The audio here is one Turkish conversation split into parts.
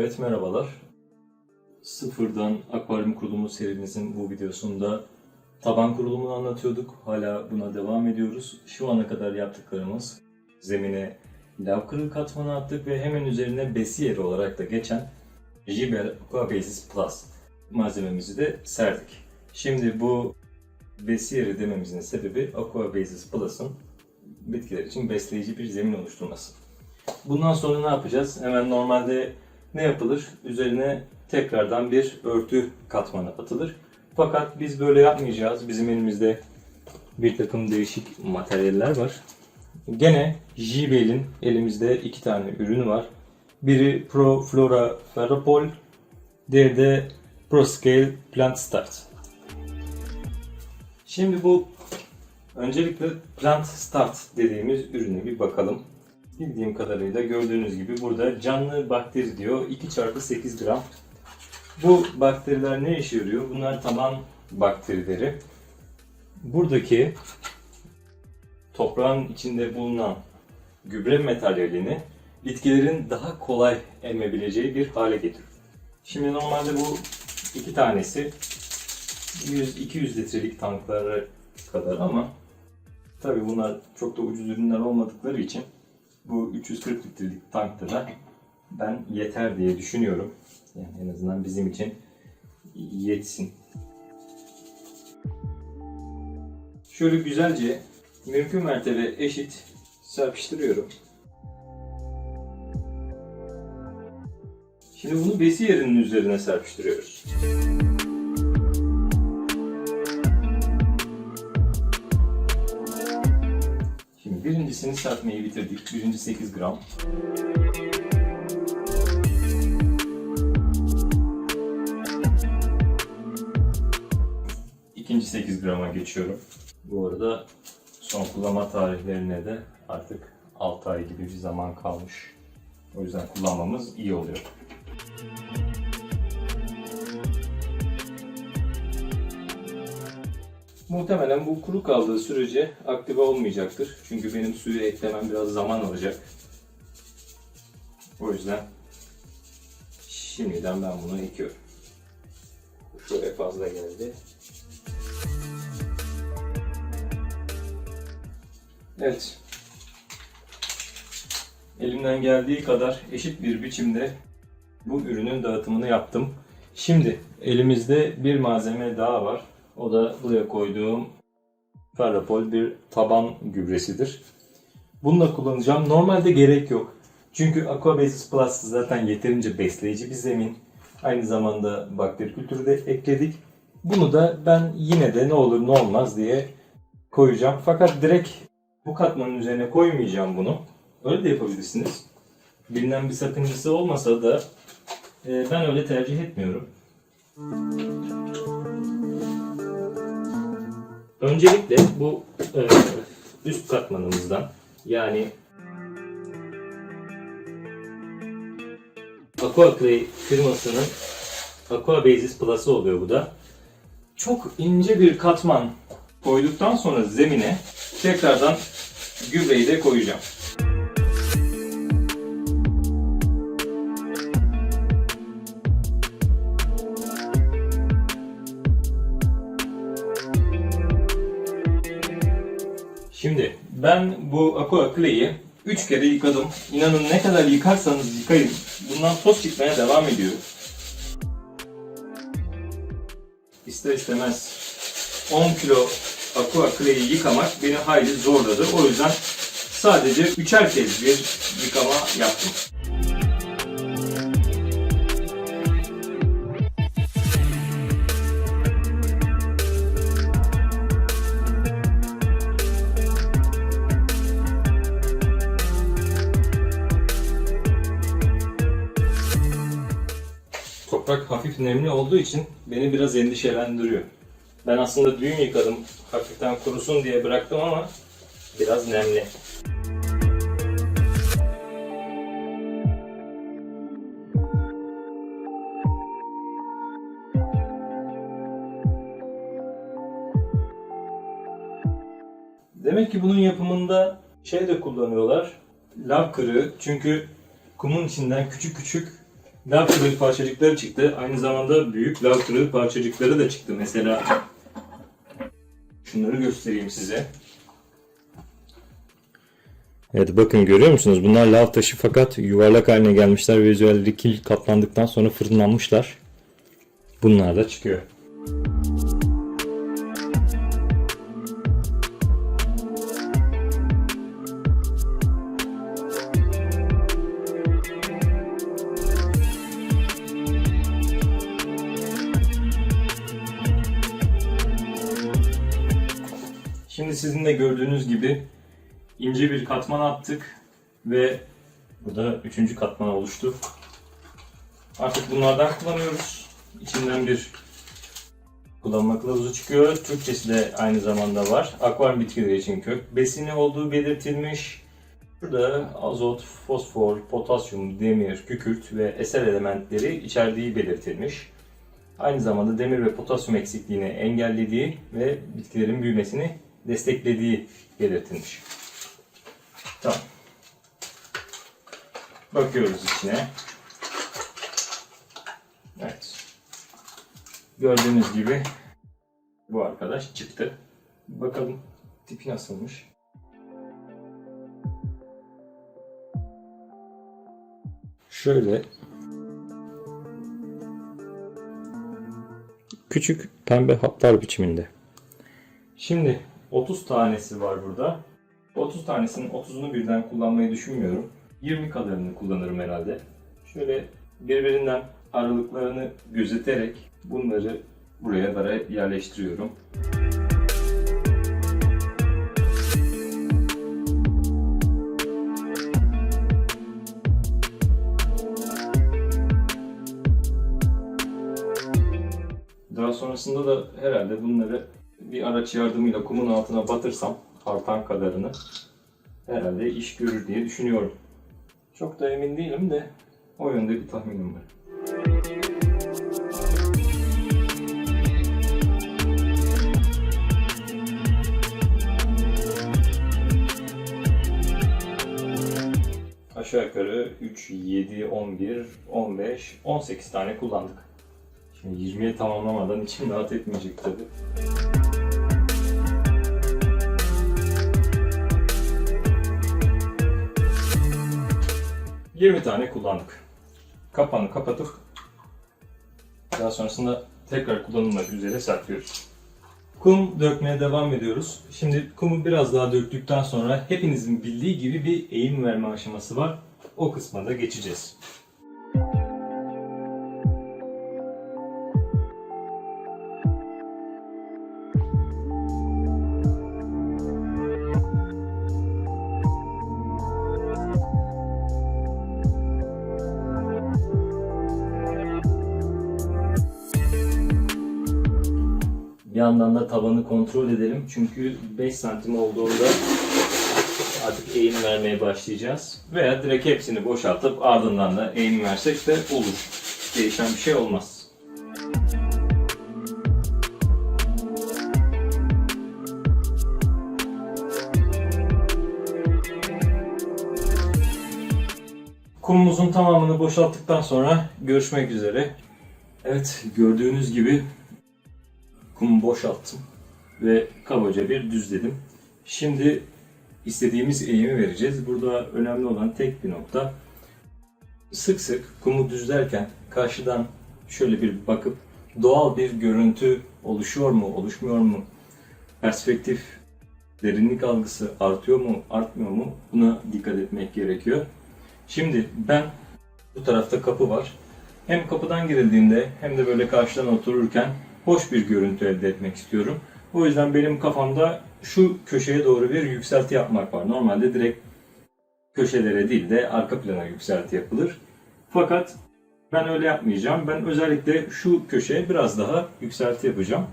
Evet merhabalar. Sıfırdan akvaryum kurulumu serimizin bu videosunda taban kurulumunu anlatıyorduk. Hala buna devam ediyoruz. Şu ana kadar yaptıklarımız zemine lav kırığı katmanı attık ve hemen üzerine besi yeri olarak da geçen Jibel Aquabasis Plus malzememizi de serdik. Şimdi bu besi yeri dememizin sebebi Aquabasis Plus'ın bitkiler için besleyici bir zemin oluşturması. Bundan sonra ne yapacağız? Hemen normalde ne yapılır? Üzerine tekrardan bir örtü katmanı atılır. Fakat biz böyle yapmayacağız. Bizim elimizde bir takım değişik materyaller var. Gene JBL'in elimizde iki tane ürünü var. Biri Pro Flora Ferropol, diğeri de ProScale Plant Start. Şimdi bu öncelikle Plant Start dediğimiz ürüne bir bakalım. Bildiğim kadarıyla gördüğünüz gibi burada canlı bakteri diyor 2 çarpı 8 gram. Bu bakteriler ne işe yarıyor? Bunlar taban bakterileri. Buradaki toprağın içinde bulunan gübre materyalini bitkilerin daha kolay emebileceği bir hale getiriyor. Şimdi normalde bu iki tanesi 100-200 litrelik tanklara kadar ama tabi bunlar çok da ucuz ürünler olmadıkları için bu 340 litrelik tanklara ben yeter diye düşünüyorum. Yani en azından bizim için yetsin. Şöyle güzelce mümkün mertebe eşit serpiştiriyorum. Şimdi bunu besi yerinin üzerine serpiştiriyoruz. Birincisini serpmeyi bitirdik. Birinci 8 gram. İkinci 8 grama geçiyorum. Bu arada son kullanma tarihlerine de artık 6 ay gibi bir zaman kalmış. O yüzden kullanmamız iyi oluyor. Muhtemelen bu kuru kaldığı sürece aktive olmayacaktır. Çünkü benim suyu eklemem biraz zaman alacak. O yüzden şimdiden ben bunu ekiyorum. Şöyle fazla geldi. Evet. Elimden geldiği kadar eşit bir biçimde bu ürünün dağıtımını yaptım. Şimdi elimizde bir malzeme daha var. O da buraya koyduğum Ferropol bir taban gübresidir. Bunu da kullanacağım. Normalde gerek yok. Çünkü Aquabasis Plus zaten yeterince besleyici bir zemin. Aynı zamanda bakteri kültürü de ekledik. Bunu da ben yine de ne olur ne olmaz diye koyacağım. Fakat direkt bu katmanın üzerine koymayacağım bunu. Öyle de yapabilirsiniz. Bilinen bir sakıncası olmasa da e, ben öyle tercih etmiyorum. Öncelikle bu e, üst katmanımızdan yani Aquaclay firmasının Aquabasis Plus'ı oluyor bu da. Çok ince bir katman koyduktan sonra zemine tekrardan gübreyi de koyacağım. Bu Aqua Clay'i 3 kere yıkadım. İnanın ne kadar yıkarsanız yıkayın. Bundan toz çıkmaya devam ediyor. İster istemez 10 kilo Aqua Clay'i yıkamak beni hayli zorladı. O yüzden sadece üçer kez bir yıkama yaptım. Toprak hafif nemli olduğu için beni biraz endişelendiriyor. Ben aslında dün yıkadım, hafiften kurusun diye bıraktım ama biraz nemli. Demek ki bunun yapımında şey de kullanıyorlar. Lav kırığı çünkü kumun içinden küçük küçük lav kırığı parçacıkları çıktı. Aynı zamanda büyük lav kırığı parçacıkları da çıktı. Mesela şunları göstereyim size. Evet bakın görüyor musunuz? Bunlar lav taşı fakat yuvarlak haline gelmişler ve üzerleri kil kaplandıktan sonra fırınlanmışlar. Bunlar da çıkıyor. Sizin de gördüğünüz gibi ince bir katman attık ve burada üçüncü katman oluştu. Artık bunlardan kullanıyoruz. İçinden bir kullanma kılavuzu çıkıyor. Türkçesi de aynı zamanda var. Akvaryum bitkileri için kök besini olduğu belirtilmiş. Burada azot, fosfor, potasyum, demir, kükürt ve eser elementleri içerdiği belirtilmiş. Aynı zamanda demir ve potasyum eksikliğini engellediği ve bitkilerin büyümesini desteklediği belirtilmiş. Tamam. Bakıyoruz içine. Evet. Gördüğünüz gibi bu arkadaş çıktı. Bakalım tipi nasılmış. Şöyle küçük pembe hatlar biçiminde. Şimdi 30 tanesi var burada. 30 tanesinin 30'unu birden kullanmayı düşünmüyorum. 20 kadarını kullanırım herhalde. Şöyle birbirinden aralıklarını gözeterek bunları buraya bara yerleştiriyorum. Daha sonrasında da herhalde bunları bir araç yardımıyla kumun altına batırsam artan kadarını herhalde iş görür diye düşünüyorum. Çok da emin değilim de o yönde bir tahminim var. Aşağı yukarı 3, 7, 11, 15, 18 tane kullandık. Şimdi 20'ye tamamlamadan içim rahat etmeyecek tabii. 20 tane kullandık. Kapağını kapatıp daha sonrasında tekrar kullanılmak üzere saklıyoruz. Kum dökmeye devam ediyoruz. Şimdi kumu biraz daha döktükten sonra hepinizin bildiği gibi bir eğim verme aşaması var. O kısma da geçeceğiz. Yandan da tabanı kontrol edelim. Çünkü 5 santim olduğunda artık eğim vermeye başlayacağız. Veya direkt hepsini boşaltıp ardından da eğim versek de olur. Değişen bir şey olmaz. Kumumuzun tamamını boşalttıktan sonra görüşmek üzere. Evet gördüğünüz gibi kumu boşalttım ve kabaca bir düzledim. Şimdi istediğimiz eğimi vereceğiz. Burada önemli olan tek bir nokta sık sık kumu düzlerken karşıdan şöyle bir bakıp doğal bir görüntü oluşuyor mu, oluşmuyor mu? Perspektif, derinlik algısı artıyor mu, artmıyor mu? Buna dikkat etmek gerekiyor. Şimdi ben bu tarafta kapı var. Hem kapıdan girildiğinde hem de böyle karşıdan otururken hoş bir görüntü elde etmek istiyorum. O yüzden benim kafamda şu köşeye doğru bir yükselti yapmak var. Normalde direkt köşelere değil de arka plana yükselti yapılır. Fakat ben öyle yapmayacağım. Ben özellikle şu köşeye biraz daha yükselti yapacağım.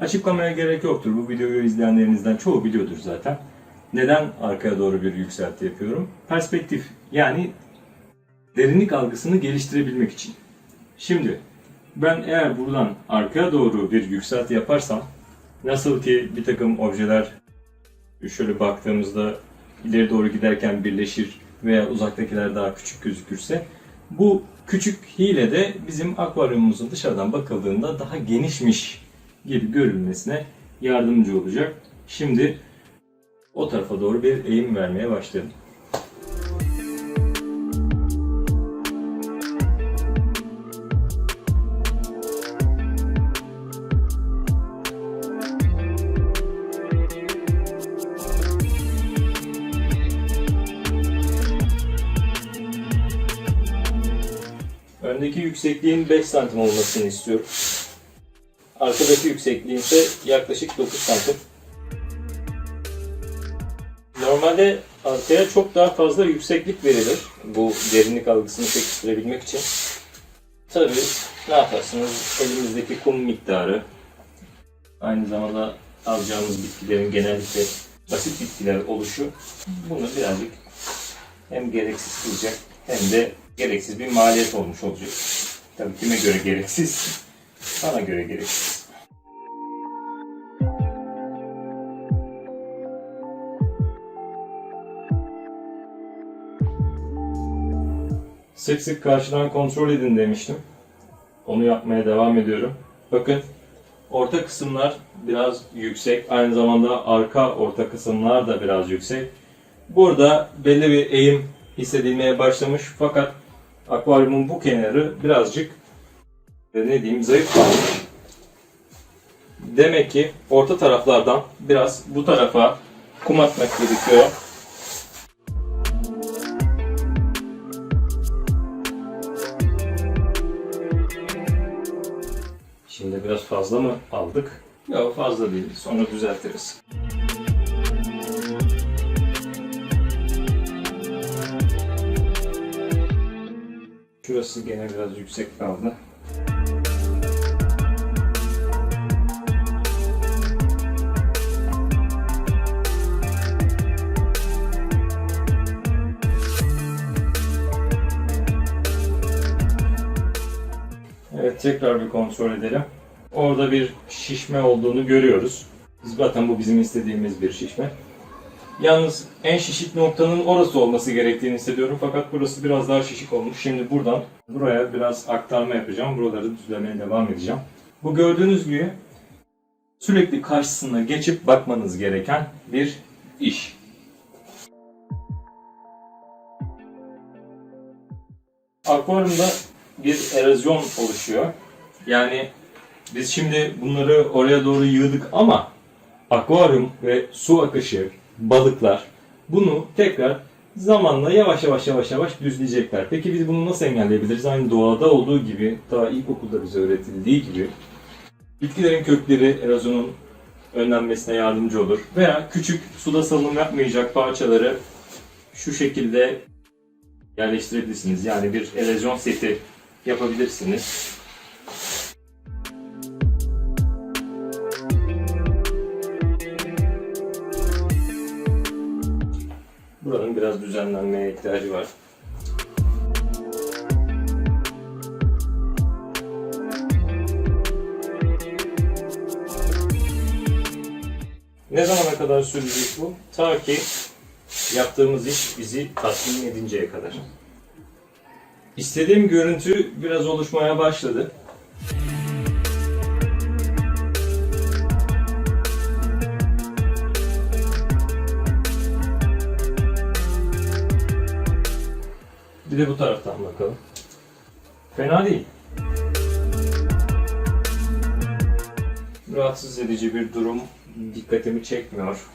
Açıklamaya gerek yoktur. Bu videoyu izleyenlerinizden çoğu biliyordur zaten. Neden arkaya doğru bir yükselti yapıyorum? Perspektif yani derinlik algısını geliştirebilmek için. Şimdi ben eğer buradan arkaya doğru bir yükselti yaparsam nasıl ki bir takım objeler şöyle baktığımızda ileri doğru giderken birleşir veya uzaktakiler daha küçük gözükürse Bu küçük hile de bizim akvaryumumuzun dışarıdan bakıldığında daha genişmiş gibi görülmesine yardımcı olacak. Şimdi o tarafa doğru bir eğim vermeye başlayalım. Öndeki yüksekliğin 5 santim olmasını istiyorum. Arkadaki yüksekliğin ise yaklaşık 9 santim. Normalde arkaya çok daha fazla yükseklik verilir bu derinlik algısını pekiştirebilmek için. Tabii ne yaparsınız elimizdeki kum miktarı aynı zamanda alacağımız bitkilerin genellikle basit bitkiler oluşu bunu birazcık hem gereksiz kılacak hem de gereksiz bir maliyet olmuş olacak. Tabii kime göre gereksiz? Bana göre gereksiz. Sık sık karşıdan kontrol edin demiştim. Onu yapmaya devam ediyorum. Bakın orta kısımlar biraz yüksek. Aynı zamanda arka orta kısımlar da biraz yüksek. Burada belli bir eğim hissedilmeye başlamış fakat akvaryumun bu kenarı birazcık e, ne diyeyim zayıf kalmış. Demek ki orta taraflardan biraz bu tarafa kum atmak gerekiyor. Şimdi biraz fazla mı aldık? Yok fazla değil. Sonra düzeltiriz. Şurası gene biraz yüksek kaldı. Evet tekrar bir kontrol edelim. Orada bir şişme olduğunu görüyoruz. Zaten bu bizim istediğimiz bir şişme. Yalnız en şişik noktanın orası olması gerektiğini hissediyorum fakat burası biraz daha şişik olmuş. Şimdi buradan buraya biraz aktarma yapacağım. Buraları düzlemeye devam edeceğim. Bu gördüğünüz gibi sürekli karşısına geçip bakmanız gereken bir iş. Akvaryumda bir erozyon oluşuyor. Yani biz şimdi bunları oraya doğru yığdık ama akvaryum ve su akışı, balıklar bunu tekrar zamanla yavaş yavaş yavaş yavaş düzleyecekler. Peki biz bunu nasıl engelleyebiliriz? Aynı doğada olduğu gibi, daha ilkokulda bize öğretildiği gibi bitkilerin kökleri erozyonun önlenmesine yardımcı olur. Veya küçük suda salınım yapmayacak parçaları şu şekilde yerleştirebilirsiniz. Yani bir erozyon seti yapabilirsiniz. Buranın biraz düzenlenmeye ihtiyacı var. Ne zamana kadar sürecek bu? Ta ki yaptığımız iş bizi tatmin edinceye kadar. İstediğim görüntü biraz oluşmaya başladı. Bir de bu taraftan bakalım. Fena değil. Rahatsız edici bir durum dikkatimi çekmiyor.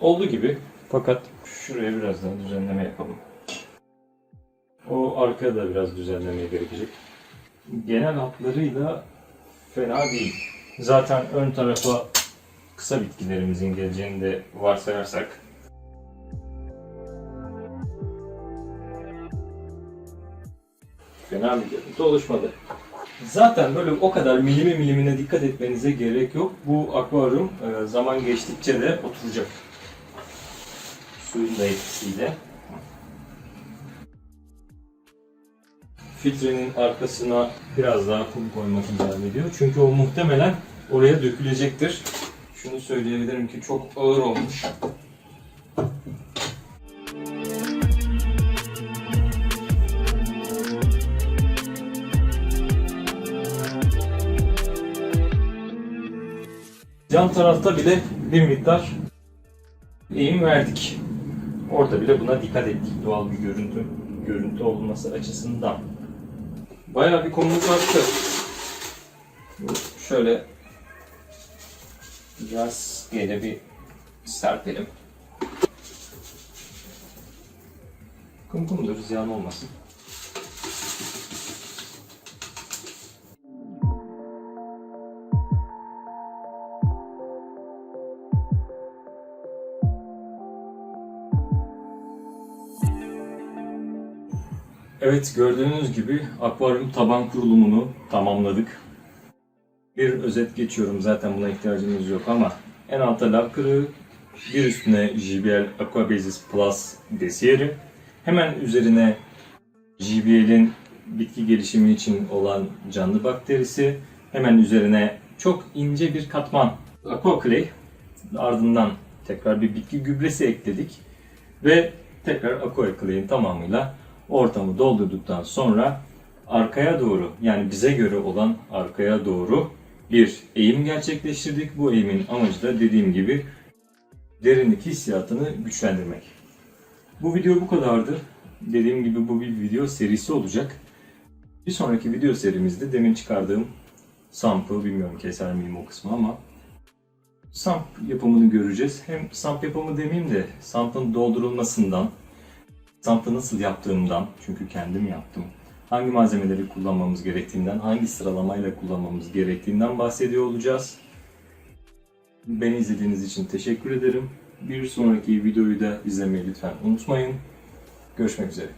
Oldu gibi. Fakat şuraya biraz daha düzenleme yapalım. O arkaya da biraz düzenlemeye gerekecek. Genel hatlarıyla fena değil. Zaten ön tarafa kısa bitkilerimizin geleceğini de varsayarsak fena bir oluşmadı. Zaten böyle o kadar milimi milimine dikkat etmenize gerek yok. Bu akvaryum e, zaman geçtikçe de oturacak. Suyun da etkisiyle. Filtrenin arkasına biraz daha kum koymak icap ediyor. Çünkü o muhtemelen oraya dökülecektir. Şunu söyleyebilirim ki çok ağır olmuş. Yan tarafta bile bir miktar eğim verdik. Orada bile buna dikkat ettik doğal bir görüntü görüntü olması açısından. Bayağı bir konumuz arttı. Şöyle rastgele bir serpelim. Kum kumdur, ziyan olmasın. Evet gördüğünüz gibi akvaryum taban kurulumunu tamamladık. Bir özet geçiyorum zaten buna ihtiyacımız yok ama en altta lav kırığı, bir üstüne JBL Aquabasis Plus desiyeri, hemen üzerine JBL'in bitki gelişimi için olan canlı bakterisi, hemen üzerine çok ince bir katman Aqua Clay, ardından tekrar bir bitki gübresi ekledik ve tekrar Aqua Clay'in tamamıyla ortamı doldurduktan sonra arkaya doğru yani bize göre olan arkaya doğru bir eğim gerçekleştirdik. Bu eğimin amacı da dediğim gibi derinlik hissiyatını güçlendirmek. Bu video bu kadardı. Dediğim gibi bu bir video serisi olacak. Bir sonraki video serimizde demin çıkardığım sampı bilmiyorum keser miyim o kısmı ama samp yapımını göreceğiz. Hem samp yapımı demeyeyim de sampın doldurulmasından, sampı nasıl yaptığımdan çünkü kendim yaptım. Hangi malzemeleri kullanmamız gerektiğinden, hangi sıralamayla kullanmamız gerektiğinden bahsediyor olacağız. Beni izlediğiniz için teşekkür ederim. Bir sonraki videoyu da izlemeyi lütfen unutmayın. Görüşmek üzere.